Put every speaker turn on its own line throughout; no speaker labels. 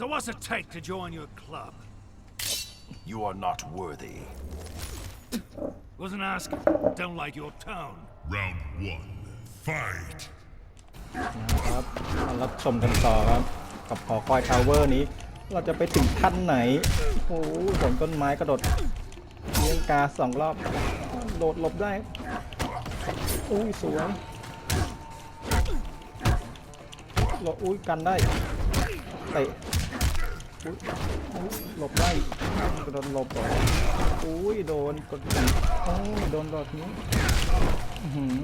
So what's it take to join your club?
You are not worthy.
Wasn't asking. Don't like your tone.
Round one. Fight.
นะครับมารับชมกันต่อครับกับหอคอยทาวเวอร์นี้ เราจะไปถึงขั้นไหน โอ้โหผลต้นไม้กระโดดเลี้ยงกาสองรอบ โดดหลบได้ อุ้ยสวยหลบอุ้ยกันได้เตะ อุ้ยอุ้ยหลบได้กระโดดหลบต่ออุ้ยโดนกดขี่โอ้ยโดนดอดนี้อื้อหือ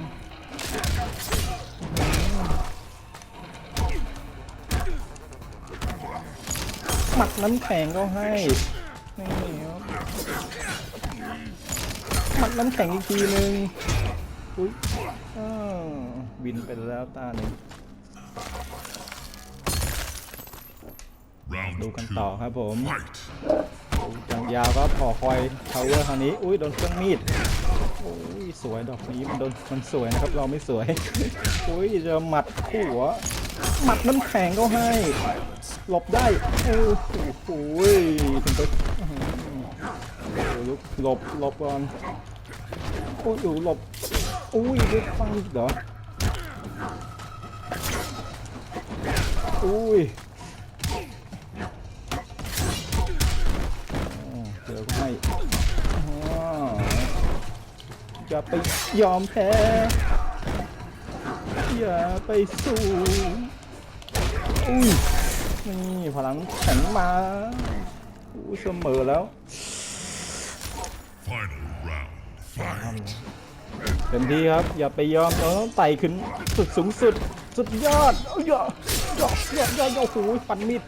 หมัดน้ำแข็งก็ให้นี่ครับหมัดน้ำแข็งอีกทีหนึ่งอุ้ยอ้าวบินไปแล้วตาหนึ่ง ดูกัน
two.
ต่อครับผม
Fight.
จังยาวก็พอคอยทาวเวอร์คราวนี้ อุ้ยโดนเครื่องมีดโอ้ยสวยดอกนี้มันโดนมันสวยนะครับเราไม่สวย อุ้ยเจอหมัดคู่หัวหมัดน้ำแข็งก็ให้ หลบได้โอ้โหถึงไปอื้อหือโอ้ยลุกหลบหลบก่อนโอ้ยอยู่หลบอุ้ยได้ฟังอีกเหรออุ้ย อย่าไปยอมแพ้ อย่าไปสู้อุ้ยนี่พลังแข็งมาอู้เสมอแล้ว
Final round. Fight.
เต็มที่ครับ อย่าไปยอมเราต้องไต่ขึ้นสุดสูงสุด สุดยอดเอ้ยยอดยอดยอดยอดโอ้โหฟันมิด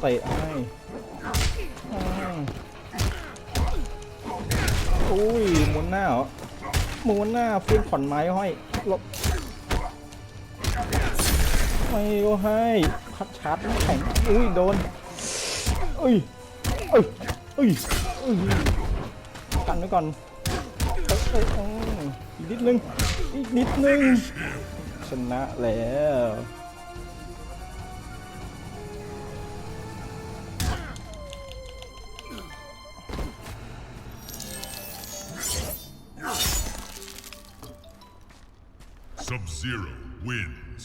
เตะให้อุ้ยหมุนหน้าเหรอหมุนหน้าฟี้ยงขอนไม้ห้อยหลบไม่ก็ให้พัดชาร์จน้ำแข็งอุ้ยโดนเอ้ยเอ้ยเอ้ยเอ้ยกันไว้ก่อนเอ้ยเอ้ยเอ้ยอีกนิดนึงอีกนิดนึงชนะแล้ว
Zero wins.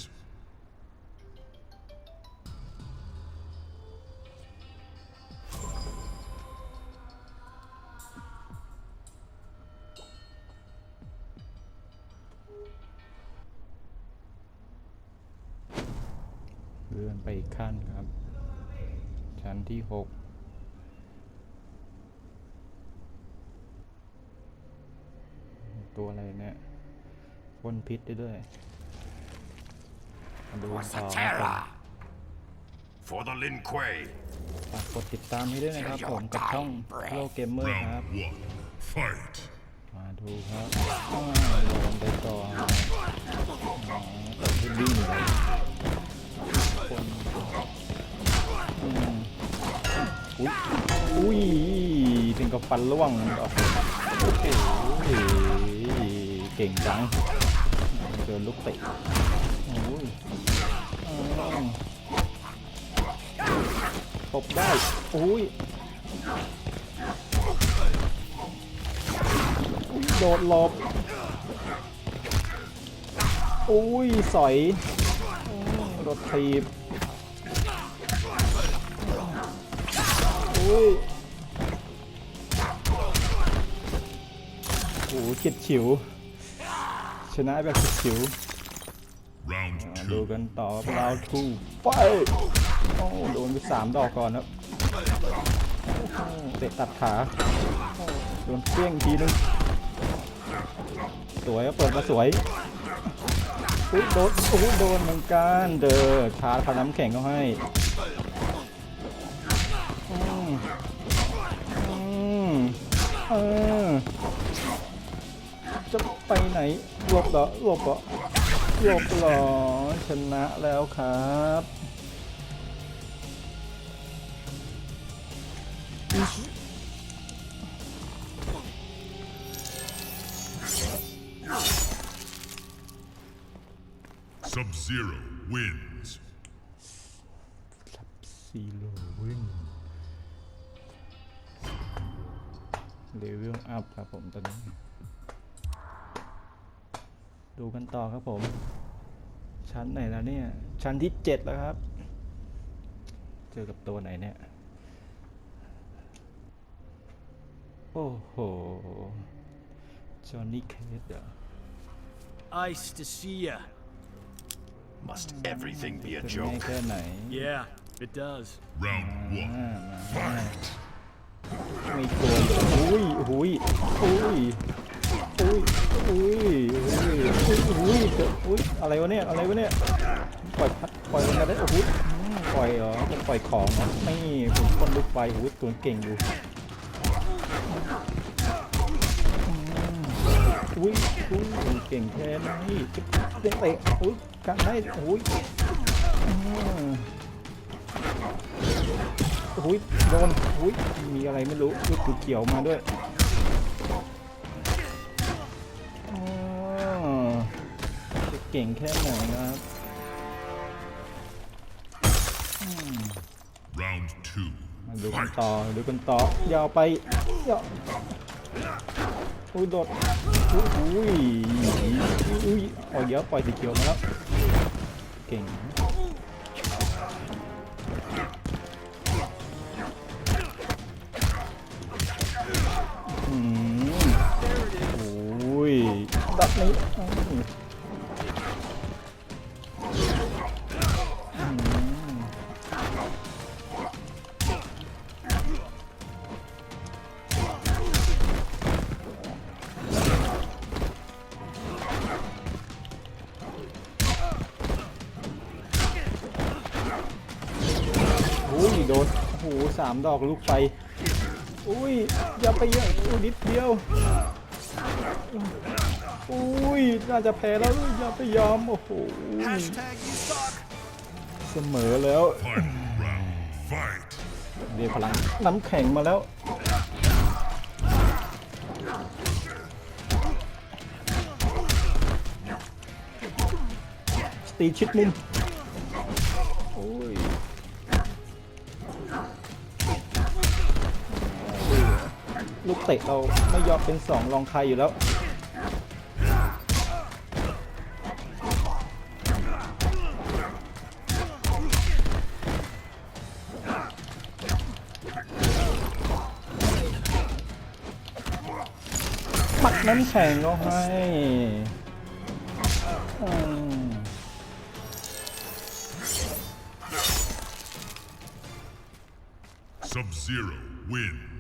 เลื่อนไปอีกขั้นครับชั้นที่หกตัวอะไรเนี่ยพ่นพิษได้ด้วย ดูกันต่อครับผม
For the Lin Kuei.
ฝากกดติดตามให้ด้วยนะครับผมกับช่องโลเกมเมอร์ครับ
Round one. Fight.
มาดูครับอ้าวลงไปต่อครับอ๋อแต่ที่ดิ้นเลยคนอืมอุ้ยอุ้ยถึงกับฟันร่วงโอ้โหโอ้โหเก่งจังเดินลูกเตะโอ้ยอ้าว ตบได้อุ้ยโดดหลบอุ้ยสอยอืมโดดทีบอุ้ยโอ้โหเฉียดฉิว ชนะแบบเฉียดฉิว มาดู
two.
กันต่อราวทูไปโอ้โดนไปสามดอกก่อนครับโอ้โหเตะตัดขาโอ้โดนเปี้ยงทีนึงสวยครับเปิดมาสวยอุ้ยโดนอุ้ยโดนเหมือนกันเด้อชาร์จพาน้ำแข็งเขาให้อืมอืมเออจะไปไหนหลบเหรอหลบเหรอ หลบเหรอชนะแล้วครับ
Sub Zero wins.
ซีโร่วินเลเวลอัพครับผมตอนนี้ ดูกันต่อครับผม ชั้นไหนแล้วเนี่ย ชั้นที่เจ็ดแล้วครับ เจอกับตัวไหนเนี่ย โอ้โห จอห์นนี่เคสเหรอ
Ice to see ya.
Must everything be a
เป็นไง
joke?
แค่ไหน
Yeah, it does.
Round
อ่า
one.
มา
Fight.
ไม่กลัวเลยอุ้ยอุ้ยอุ้ยอุ้ย อุ้ยอะไรวะเนี่ยอะไรวะเนี่ยปล่อยพัดปล่อยลงมาได้โอ้โหปล่อยเหรอจะปล่อยของเหรอไม่ผมคนลูกไฟโอ้ยตัวเก่งอยู่อุ้ยอุ้ยเก่งแค่ไหนเตะเตะอุ้ยกันได้อุ้ยโอ้ยโดนโอ้ยมีอะไรไม่รู้ลูกกูเขียวมาด้วย เก่งแค่ไหนครับ
Round two.
มาดูกัน
Fight.
ต่อดูกันต่อยาวไปยาวอุ้ยโดดอุ้ยอุ้ยอุ้ยปล่อยเยอะปล่อยสีเขียวมาแล้ว เก่งนะอืมโอ้ยดักนี้ สามดอกลูกไฟ อุ้ยอย่าไปเยอะอุ้ยนิดเดียว อุ้ยน่าจะแพ้แล้วอย่าไปยอม โอ้โห เสมอแล้วเรียกพลังน้ำแข็งมาแล้วตีชิดมุม ตะเราไม่ยอมเป็นสองรองใครอยู่แล้วหมัดน้ำแข็งก็ให้อืม
Sub Zero wins.